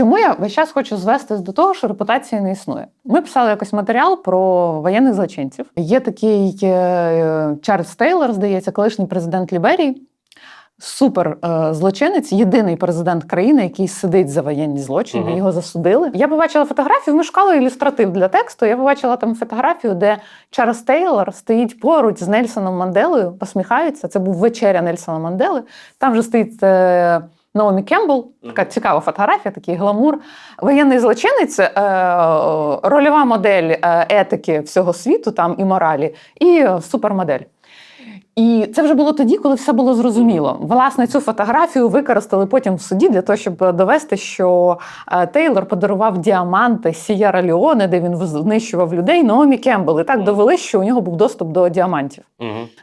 Чому я весь час хочу звестись до того, що репутації не існує? Ми писали якось матеріал про воєнних злочинців. Є такий е, Чарльз Тейлор, здається, колишній президент Ліберії. Супер е, злочинець, єдиний президент країни, який сидить за воєнні злочини. Мгм. Його засудили. Я побачила фотографію. Ми шукали ілюстратив для тексту. Я побачила там фотографію, де Чарльз Тейлор стоїть поруч з Нельсоном Манделою, посміхається. Це був вечеря Нельсона Мандели. Там же стоїть. Наомі Кембл, така цікава фотографія, такий гламур. Воєнний злочинець, е, рольова модель е, етики всього світу там і моралі, і супермодель. І це вже було тоді, коли все було зрозуміло. Власне, цю фотографію використали потім в суді для того, щоб довести, що е, Тейлор подарував діаманти Сієра Ліоне, де він знищував людей, Наомі Кембл. І так довели, що у нього був доступ до діамантів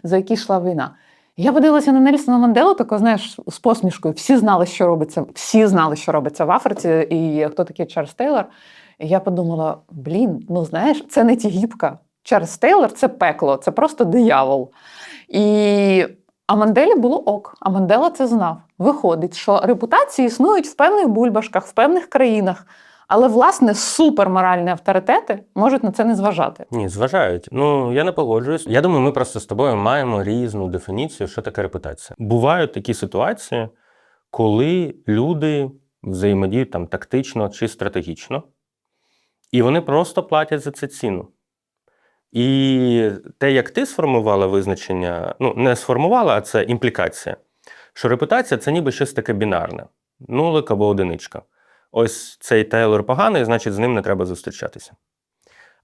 за які йшла війна. Я подивилася на Нельсона Манделу, тако, знаєш, з посмішкою. Всі знали, що робиться. Всі знали, що робиться в Африці, і хто такий Чарльз Тейлор. І я подумала: блін, ну знаєш, це не тігіпка. Чарльз Тейлор це пекло, це просто диявол. І а Манделі було ок. А Мандела це знав. Виходить, що репутації існують в певних бульбашках, в певних країнах. Але, власне, суперморальні авторитети можуть на це не зважати. Ні, зважають. Ну я не погоджуюсь. Я думаю, ми просто з тобою маємо різну дефініцію, що таке репутація. Бувають такі ситуації, коли люди взаємодіють там тактично чи стратегічно, і вони просто платять за це ціну. І те, як ти сформувала визначення, ну не сформувала, а це імплікація, що репутація це ніби щось таке бінарне, нулик або одиничка. Ось цей Тейлор поганий, значить, з ним не треба зустрічатися.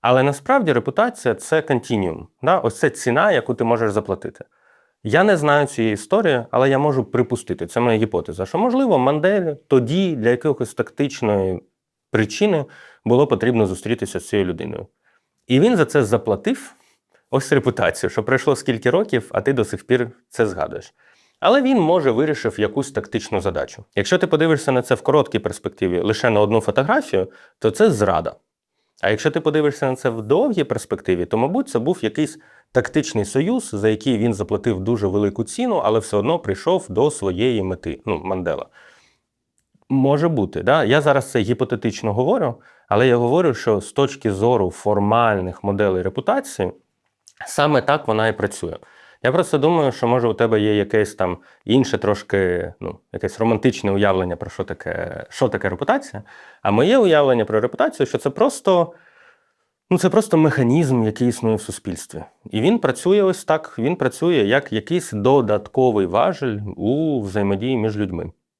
Але насправді репутація це континіум. Да? Ось це ціна, яку ти можеш заплатити. Я не знаю цієї історії, але я можу припустити, це моя гіпотеза, що, можливо, Манделі тоді для якоїсь тактичної причини було потрібно зустрітися з цією людиною. І він за це заплатив ось репутацію, що пройшло скільки років, а ти до сих пір це згадуєш. Але він може вирішив якусь тактичну задачу. Якщо ти подивишся на це в короткій перспективі лише на одну фотографію, то це зрада. А якщо ти подивишся на це в довгій перспективі, то, мабуть, це був якийсь тактичний союз, за який він заплатив дуже велику ціну, але все одно прийшов до своєї мети. Ну, Мандела. Може бути, да? я зараз це гіпотетично говорю, але я говорю, що з точки зору формальних моделей репутації, саме так вона і працює. Я просто думаю, що може у тебе є якесь там інше трошки, ну, якесь романтичне уявлення про що таке, що таке репутація. А моє уявлення про репутацію, що це просто, ну, це просто механізм, який існує в суспільстві. І він працює ось так. Він працює як якийсь додатковий важель у взаємодії між людьми.